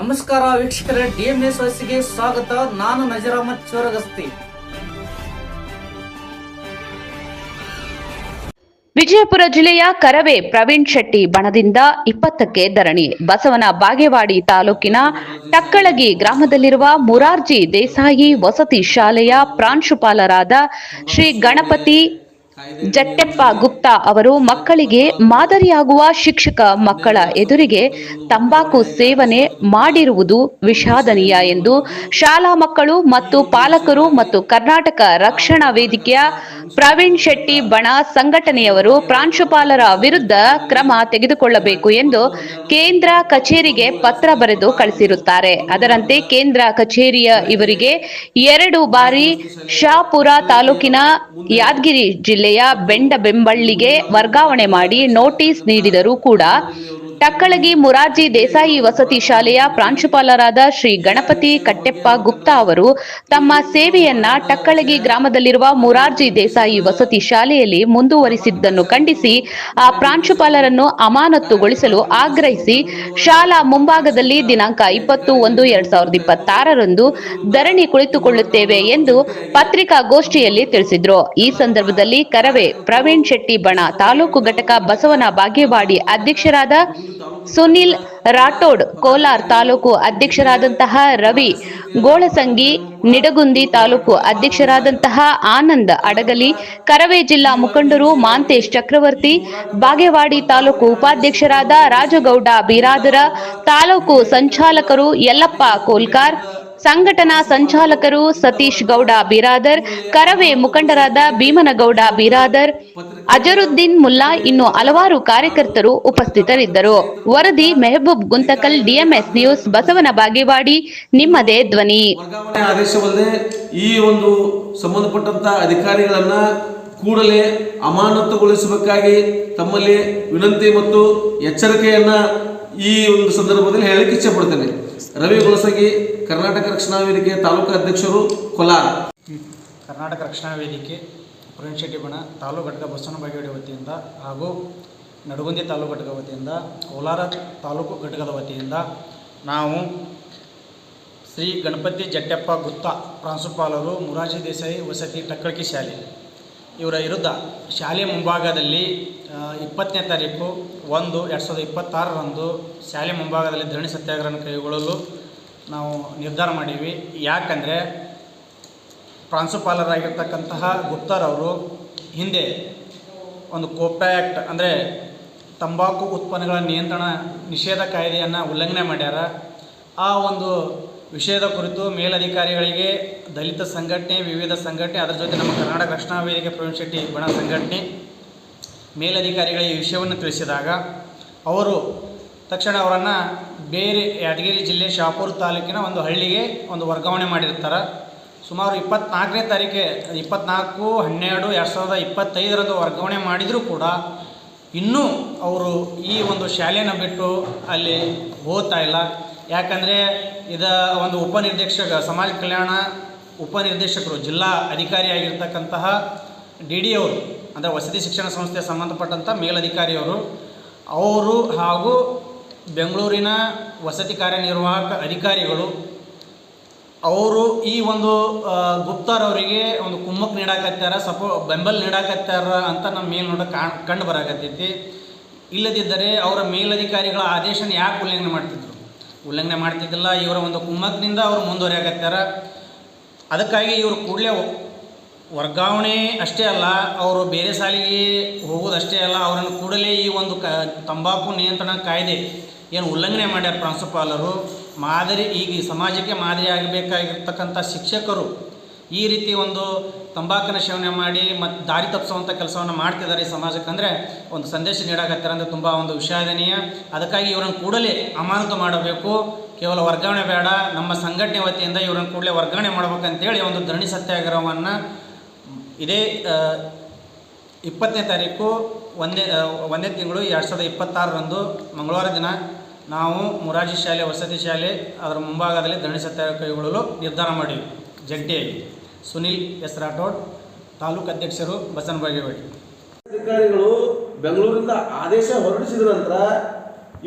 ನಮಸ್ಕಾರ ವೀಕ್ಷಕರ, ಡಿಎಂಎಸ್ ವಯಸ್ಸಿಗೆ ಸ್ವಾಗತ. ನಾನು ನಜರಾಮತ್ ಚೋರಗಸ್ತಿ. ವಿಜಯಪುರ ಜಿಲ್ಲೆಯ ಕರವೇ ಪ್ರವೀಣ್ ಶೆಟ್ಟಿ ಬಣದಿಂದ ಇಪ್ಪತ್ತಕ್ಕೆ ಧರಣಿ. ಬಸವನ ಬಾಗೇವಾಡಿ ತಾಲೂಕಿನ ಟಕ್ಕಳಗಿ ಗ್ರಾಮದಲ್ಲಿರುವ ಮುರಾರ್ಜಿ ದೇಸಾಯಿ ವಸತಿ ಶಾಲೆಯ ಪ್ರಾಂಶುಪಾಲರಾದ ಶ್ರೀ ಗಣಪತಿ ಜಟ್ಟೆಪ್ಪ ಗುಪ್ತಾ ಅವರು ಮಕ್ಕಳಿಗೆ ಮಾದರಿಯಾಗುವ ಶಿಕ್ಷಕ ಮಕ್ಕಳ ಎದುರಿಗೆ ತಂಬಾಕು ಸೇವನೆ ಮಾಡಿರುವುದು ವಿಷಾದನೀಯ ಎಂದು ಶಾಲಾ ಮಕ್ಕಳು ಮತ್ತು ಪಾಲಕರು ಮತ್ತು ಕರ್ನಾಟಕ ರಕ್ಷಣಾ ವೇದಿಕೆಯ ಪ್ರವೀಣ್ ಶೆಟ್ಟಿ ಬಣ ಸಂಘಟನೆಯವರು ಪ್ರಾಂಶುಪಾಲರ ವಿರುದ್ಧ ಕ್ರಮ ತೆಗೆದುಕೊಳ್ಳಬೇಕು ಎಂದು ಕೇಂದ್ರ ಕಚೇರಿಗೆ ಪತ್ರ ಬರೆದು ಕಳಿಸಿರುತ್ತಾರೆ. ಅದರಂತೆ ಕೇಂದ್ರ ಕಚೇರಿಯ ಇವರಿಗೆ ಎರಡು ಬಾರಿ ಶಾಪುರ ತಾಲೂಕಿನ ಯಾದಗಿರಿ ಜಿಲ್ಲೆಯ ಬೆಂಡಬೆಂಬಳ್ಳಿಗೆ ವರ್ಗಾವಣೆ ಮಾಡಿ ನೋಟಿಸ್ ನೀಡಿದರೂ ಕೂಡ ಟಕ್ಕಳಗಿ ಮುರಾರ್ಜಿ ದೇಸಾಯಿ ವಸತಿ ಶಾಲೆಯ ಪ್ರಾಂಶುಪಾಲರಾದ ಶ್ರೀ ಗಣಪತಿ ಕಟ್ಟೆಪ್ಪ ಗುಪ್ತಾ ಅವರು ತಮ್ಮ ಸೇವೆಯನ್ನ ಟಕ್ಕಳಗಿ ಗ್ರಾಮದಲ್ಲಿರುವ ಮುರಾರ್ಜಿ ದೇಸಾಯಿ ವಸತಿ ಶಾಲೆಯಲ್ಲಿ ಮುಂದುವರಿಸಿದ್ದನ್ನು ಖಂಡಿಸಿ ಆ ಪ್ರಾಂಶುಪಾಲರನ್ನು ಅಮಾನತುಗೊಳಿಸಲು ಆಗ್ರಹಿಸಿ ಶಾಲಾ ಮುಂಭಾಗದಲ್ಲಿ ದಿನಾಂಕ ಇಪ್ಪತ್ತು ಒಂದು ಎರಡ್ ಸಾವಿರದ ಇಪ್ಪತ್ತಾರರಂದು ಧರಣಿ ಕುಳಿತುಕೊಳ್ಳುತ್ತೇವೆ ಎಂದು ಪತ್ರಿಕಾಗೋಷ್ಠಿಯಲ್ಲಿ ತಿಳಿಸಿದ್ರು. ಈ ಸಂದರ್ಭದಲ್ಲಿ ಕರವೇ ಪ್ರವೀಣ್ ಶೆಟ್ಟಿ ಬಣ ತಾಲೂಕು ಘಟಕ ಬಸವನ ಬಾಗೇವಾಡಿ ಅಧ್ಯಕ್ಷರಾದ ಸುನಿಲ್ ರಾಠೋಡ್, ಕೋಲಾರ್ ತಾಲೂಕು ಅಧ್ಯಕ್ಷರಾದಂತಹ ರವಿ, ಗೋಳಸಂಗಿ, ನಿಡಗುಂದಿ ತಾಲೂಕು ಅಧ್ಯಕ್ಷರಾದಂತಹ ಆನಂದ್ ಅಡಗಲಿ, ಕರವೇ ಜಿಲ್ಲಾ ಮುಖಂಡರು ಮಾಂತೇಶ್ ಚಕ್ರವರ್ತಿ, ಬಾಗೇವಾಡಿ ತಾಲೂಕು ಉಪಾಧ್ಯಕ್ಷರಾದ ರಾಜಗೌಡ ಬಿರಾದರ, ತಾಲೂಕು ಸಂಚಾಲಕರು ಯಲ್ಲಪ್ಪ ಕೋಲ್ಕಾರ್ ಸಂಘಟನಾ ಸಂಚಾಲಕರು ಸತೀಶ್ ಗೌಡ ಬಿರಾದರ್, ಕರವೇ ಮುಖಂಡರಾದ ಭೀಮನಗೌಡ ಬಿರಾದರ್, ಅಜರುದ್ದೀನ್ ಮುಲ್ಲಾ ಇನ್ನು ಹಲವಾರು ಕಾರ್ಯಕರ್ತರು ಉಪಸ್ಥಿತರಿದ್ದರು. ವರದಿ ಮೆಹಬೂಬ್ ಗುಂತಕಲ್, ಡಿಎಂಎಸ್ ನ್ಯೂಸ್, ಬಸವನ ಬಾಗೇವಾಡಿ, ನಿಮ್ಮದೇ ಧ್ವನಿ. ಆದೇಶವಲ್ಲದೆ ಈ ಒಂದು ಸಂಬಂಧಪಟ್ಟಂತ ಅಧಿಕಾರಿಗಳನ್ನ ಕೂಡಲೇ ಅಮಾನತುಗೊಳಿಸಬೇಕಾಗಿ ತಮ್ಮಲ್ಲಿ ವಿನಂತಿ ಮತ್ತು ಎಚ್ಚರಿಕೆಯನ್ನ ಈ ಒಂದು ಸಂದರ್ಭದಲ್ಲಿ ಹೇಳಕ್ಕೆ ಇಚ್ಛೆ ಪಡ್ತೇನೆ. ರವಿ ಗುಲಸಗಿ ಕರ್ನಾಟಕ ರಕ್ಷಣಾ ವೇದಿಕೆ ತಾಲೂಕು ಅಧ್ಯಕ್ಷರು ಕೋಲಾರ. ಕರ್ನಾಟಕ ರಕ್ಷಣಾ ವೇದಿಕೆ ಬಣ ತಾಲೂಕು ಘಟಕ ಬಸವನ ಬಾಗೇವಾಡಿ ವತಿಯಿಂದ ಹಾಗೂ ನಡಗುಂದಿ ತಾಲೂಕು ಘಟಕ ವತಿಯಿಂದ, ಕೋಲಾರ ತಾಲೂಕು ಘಟಕದ ವತಿಯಿಂದ ನಾವು ಶ್ರೀ ಗಣಪತಿ ಜಟ್ಟೆಪ್ಪ ಗುತ್ತ ಪ್ರಾಂಶುಪಾಲರು ಮುರಾಜಿ ದೇಸಾಯಿ ವಸತಿ, ಟಕ್ಕಳಕಿ ಶಾಲೆ. ಇವರ ವಿರುದ್ಧ ಶಾಲೆ ಮುಂಭಾಗದಲ್ಲಿ ಇಪ್ಪತ್ತನೇ ತಾರೀಕು ಒಂದು ಎರಡು ಸಾವಿರದ ಇಪ್ಪತ್ತಾರರಂದು ಶಾಲೆ ಮುಂಭಾಗದಲ್ಲಿ ಧರಣಿ ಸತ್ಯಾಗ್ರಹ ಕೈಗೊಳ್ಳಲು ನಾವು ನಿರ್ಧಾರ ಮಾಡೀವಿ ಯಾಕಂದರೆ ಪ್ರಾಂಶುಪಾಲರಾಗಿರ್ತಕ್ಕಂತಹ ಗುಪ್ತರವರು ಹಿಂದೆ ಒಂದು ಕೋಪ್ಯಾಕ್ಟ್ ಅಂದರೆ ತಂಬಾಕು ಉತ್ಪನ್ನಗಳ ನಿಯಂತ್ರಣ ನಿಷೇಧ ಕಾಯ್ದೆಯನ್ನು ಉಲ್ಲಂಘನೆ ಮಾಡ್ಯಾರ. ಆ ಒಂದು ವಿಷಯದ ಕುರಿತು ಮೇಲಧಿಕಾರಿಗಳಿಗೆ ದಲಿತ ಸಂಘಟನೆ, ವಿವಿಧ ಸಂಘಟನೆ, ಅದರ ಜೊತೆ ನಮ್ಮ ಕರ್ನಾಟಕ ರಕ್ಷಣಾ ವೇದಿಕೆ ಪ್ರವೀಣ್ ಶೆಟ್ಟಿ ಬಣ ಸಂಘಟನೆ ಮೇಲಧಿಕಾರಿಗಳಿಗೆ ಈ ವಿಷಯವನ್ನು ತಿಳಿಸಿದಾಗ ಅವರು ತಕ್ಷಣ ಅವರನ್ನು ಬೇರೆ ಯಾದಗಿರಿ ಜಿಲ್ಲೆ ಶಾಪುರ ತಾಲೂಕಿನ ಒಂದು ಹಳ್ಳಿಗೆ ಒಂದು ವರ್ಗಾವಣೆ ಮಾಡಿರ್ತಾರೆ. ಸುಮಾರು ಇಪ್ಪತ್ನಾಲ್ಕನೇ ತಾರೀಕೆ ಇಪ್ಪತ್ನಾಲ್ಕು, ಹನ್ನೆರಡು, ಎರಡು ಸಾವಿರದ ಇಪ್ಪತ್ತೈದರಂದು ವರ್ಗಾವಣೆ ಮಾಡಿದರೂ ಕೂಡ ಇನ್ನೂ ಅವರು ಈ ಒಂದು ಶಾಲೆಯನ್ನು ಬಿಟ್ಟು ಅಲ್ಲಿ ಓದ್ತಾ ಇಲ್ಲ. ಯಾಕಂದರೆ ಇದ ಒಂದು ಉಪನಿರ್ದೇಶಕ, ಸಮಾಜ ಕಲ್ಯಾಣ ಉಪನಿರ್ದೇಶಕರು, ಜಿಲ್ಲಾ ಅಧಿಕಾರಿಯಾಗಿರ್ತಕ್ಕಂತಹ ಡಿ ಡಿ ಅವರು, ಅಂದರೆ ವಸತಿ ಶಿಕ್ಷಣ ಸಂಸ್ಥೆ ಸಂಬಂಧಪಟ್ಟಂಥ ಮೇಲಧಿಕಾರಿಯವರು, ಅವರು ಹಾಗೂ ಬೆಂಗಳೂರಿನ ವಸತಿ ಕಾರ್ಯನಿರ್ವಾಹಕ ಅಧಿಕಾರಿಗಳು, ಅವರು ಈ ಒಂದು ಗುಪ್ತಾರವರಿಗೆ ಒಂದು ಕುಮ್ಮಕ್ ನೀಡಾಕತ್ತಾರ, ಸಪೋ, ಬೆಂಬಲ ನೀಡಾಕತ್ತಾರ ಅಂತ ನಮ್ಮ ಮೇಲ್ನೋಟ ಕಾಣ್, ಕಂಡು ಬರಾಕತ್ತೈತಿ. ಇಲ್ಲದಿದ್ದರೆ ಅವರ ಮೇಲಧಿಕಾರಿಗಳ ಆದೇಶನ ಯಾಕೆ ಉಲ್ಲಂಘನೆ ಮಾಡ್ತಿದ್ರು? ಉಲ್ಲಂಘನೆ ಮಾಡ್ತಿದ್ದಿಲ್ಲ, ಇವರ ಒಂದು ಕುಮ್ಮಕ್ನಿಂದ ಅವರು ಮುಂದುವರಿಯಾಗತ್ತಾರ. ಅದಕ್ಕಾಗಿ ಇವರು ಕೂಡಲೇ ವರ್ಗಾವಣೆ ಅಷ್ಟೇ ಅಲ್ಲ, ಅವರು ಬೇರೆ ಸಾಲಿಗೆ ಹೋಗೋದಷ್ಟೇ ಅಲ್ಲ, ಅವರನ್ನು ಕೂಡಲೇ ಈ ಒಂದು ಕ, ತಂಬಾಕು ನಿಯಂತ್ರಣ ಕಾಯ್ದೆ ಏನು ಉಲ್ಲಂಘನೆ ಮಾಡ್ಯಾರ ಪ್ರಾಂಶುಪಾಲರು. ಮಾದರಿ, ಈಗ ಸಮಾಜಕ್ಕೆ ಮಾದರಿ ಆಗಬೇಕಾಗಿರ್ತಕ್ಕಂಥ ಶಿಕ್ಷಕರು ಈ ರೀತಿ ಒಂದು ತಂಬಾಕಿನ ಸೇವನೆ ಮಾಡಿ ಮತ್ತು ದಾರಿ ತಪ್ಪಿಸುವಂಥ ಕೆಲಸವನ್ನು ಮಾಡ್ತಿದ್ದಾರೆ ಈ ಸಮಾಜಕ್ಕೆ ಅಂದರೆ ಒಂದು ಸಂದೇಶ ನೀಡಾಕತ್ತಾರೆ ಅಂದರೆ ತುಂಬ ಒಂದು ವಿಷಾದನೀಯ ಅದಕ್ಕಾಗಿ ಇವರನ್ನು ಕೂಡಲೇ ಅಮಾನತು ಮಾಡಬೇಕು. ಕೇವಲ ವರ್ಗಾವಣೆ ಬೇಡ. ನಮ್ಮ ಸಂಘಟನೆ ವತಿಯಿಂದ ಇವರನ್ನು ಕೂಡಲೇ ವರ್ಗಾವಣೆ ಮಾಡ್ಬೇಕಂತೇಳಿ ಒಂದು ಧರಣಿ ಸತ್ಯಾಗ್ರಹವನ್ನು ಇದೇ ಇಪ್ಪತ್ತನೇ ತಾರೀಕು, ಒಂದೇ ಒಂದೇ ತಿಂಗಳು ಎರಡು ಸಾವಿರದ ಇಪ್ಪತ್ತಾರರಂದು ಮಂಗಳವಾರ ದಿನ ನಾವು ಮುರಾಜಿ ಶಾಲೆ, ವಸತಿ ಶಾಲೆ ಅದರ ಮುಂಭಾಗದಲ್ಲಿ ಧರಣಿ ಸತ್ಯಾಗ್ರಹ ಕೈಗೊಳ್ಳಲು ನಿರ್ಧಾರ ಮಾಡಿವಿ. ಜಂಟಿಯಾಗಿ. ಸುನಿಲ್ ಎಸ್ ರಾಠೋಡ್ ತಾಲೂಕು ಅಧ್ಯಕ್ಷರು ಬಸನ್ ಬಾಗೇವಾಡಿ ಅಧಿಕಾರಿಗಳು ಬೆಂಗಳೂರಿಂದ ಆದೇಶ ಹೊರಡಿಸಿದ ನಂತರ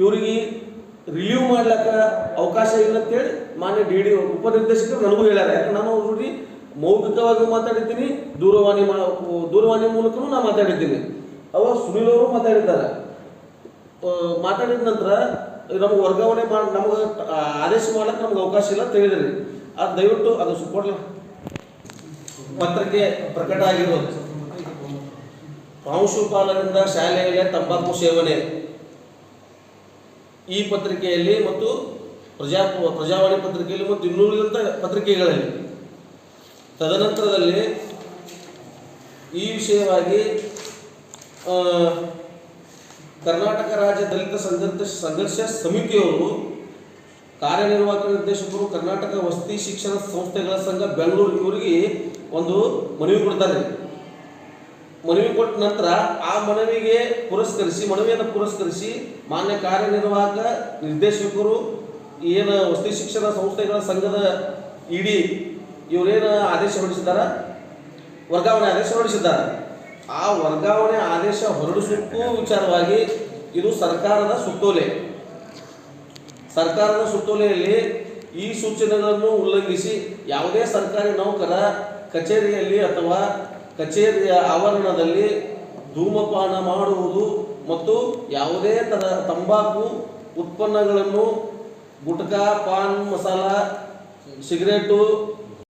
ಇವರಿಗೆ ರಿಲೀವ್ ಮಾಡ್ಲಕ್ಕ ಅವಕಾಶ ಇಲ್ಲ ಅಂತೇಳಿ ಮಾನ್ಯ ಡಿ ಡಿ ಉಪನಿರ್ದೇಶಕರು ನನಗೂ ಹೇಳ್ಯಾರ. ಯಾಕಂದ್ರೆ ನಾನು ಅವ್ರಿಗೆ ಮೌಖಿಕವಾಗಿ ಮಾತಾಡಿದ್ದೀನಿ, ದೂರವಾಣಿ ದೂರವಾಣಿ ಮೂಲಕನೂ ನಾನು ಮಾತಾಡಿದ್ದೀನಿ. ಅವರು ಸುನಿಲ್ ಅವರು ಮಾತಾಡಿದ್ದಾರೆ. ಮಾತಾಡಿದ ನಂತರ ನಮ್ಗೆ ವರ್ಗಾವಣೆ ಮಾಡಿ ನಮ್ಗೆ ಆದೇಶ ಮಾಡಕ್ಕೆ ನಮ್ಗೆ ಅವಕಾಶ ಇಲ್ಲ ಅಂತ ಹೇಳಿದ್ರಿ. ಅದು ದಯವಿಟ್ಟು ಅದು ಸುಕೊಡ್ಲ ಪತ್ರಿಕೆ ಪ್ರಕಟ ಆಗಿರೋದು. ಪ್ರಾಂಶುಪಾಲರಿಂದ ಶಾಲೆಯಲ್ಲಿ ತಂಬಾಕು ಸೇವನೆ. ಈ ಪತ್ರಿಕೆಯಲ್ಲಿ ಮತ್ತು ಪ್ರಜಾ ಪ್ರಜಾವಾಣಿ ಪತ್ರಿಕೆಯಲ್ಲಿ ಮತ್ತು ಇನ್ನುಳಿದಂಥ ಪತ್ರಿಕೆಗಳಲ್ಲಿ. ತದನಂತರದಲ್ಲಿ ಈ ವಿಷಯವಾಗಿ ಕರ್ನಾಟಕ ರಾಜ್ಯ ದಲಿತ ಸಂಘರ್ಷ ಸಂಘರ್ಷ ಸಮಿತಿಯವರು ಕಾರ್ಯನಿರ್ವಾಹಕ ನಿರ್ದೇಶಕರು ಕರ್ನಾಟಕ ವಸತಿ ಶಿಕ್ಷಣ ಸಂಸ್ಥೆಗಳ ಸಂಘ ಬೆಂಗಳೂರು ಇವರಿಗೆ ಒಂದು ಮನವಿ ಕೊಡ್ತಾರೆ. ಮನವಿ ಕೊಟ್ಟ ನಂತರ ಆ ಮನವಿಗೆ ಪುರಸ್ಕರಿಸಿ, ಮನವಿಯನ್ನು ಪುರಸ್ಕರಿಸಿ ಮಾನ್ಯ ಕಾರ್ಯನಿರ್ವಾಹಕ ನಿರ್ದೇಶಕರು, ಏನು ವಸತಿ ಶಿಕ್ಷಣ ಸಂಸ್ಥೆಗಳ ಸಂಘದ ಇಡಿ ಇವರೇನು ಆದೇಶ ಹೊರಡಿಸಿದ್ದಾರೆ? ವರ್ಗಾವಣೆ ಆದೇಶ ಹೊರಡಿಸಿದ್ದಾರೆ? ಆ ವರ್ಗಾವಣೆ ಆದೇಶ ಹೊರಡಿಸೋಕ್ಕೂ ವಿಚಾರವಾಗಿ ಇದು ಸರ್ಕಾರದ ಸುತ್ತೋಲೆ. ಸರ್ಕಾರದ ಸುತ್ತೋಲೆಯಲ್ಲಿ ಈ ಸೂಚನೆಗಳನ್ನು ಉಲ್ಲಂಘಿಸಿ ಯಾವುದೇ ಸರ್ಕಾರಿ ನೌಕರ ಕಚೇರಿಯಲ್ಲಿ ಅಥವಾ ಕಚೇರಿಯ ಆವರಣದಲ್ಲಿ ಧೂಮಪಾನ ಮಾಡುವುದು ಮತ್ತು ಯಾವುದೇ ತರ ತಂಬಾಕು ಉತ್ಪನ್ನಗಳನ್ನು ಗುಟ್ಕಾ, ಪಾನ್, ಮಸಾಲ, ಸಿಗರೇಟು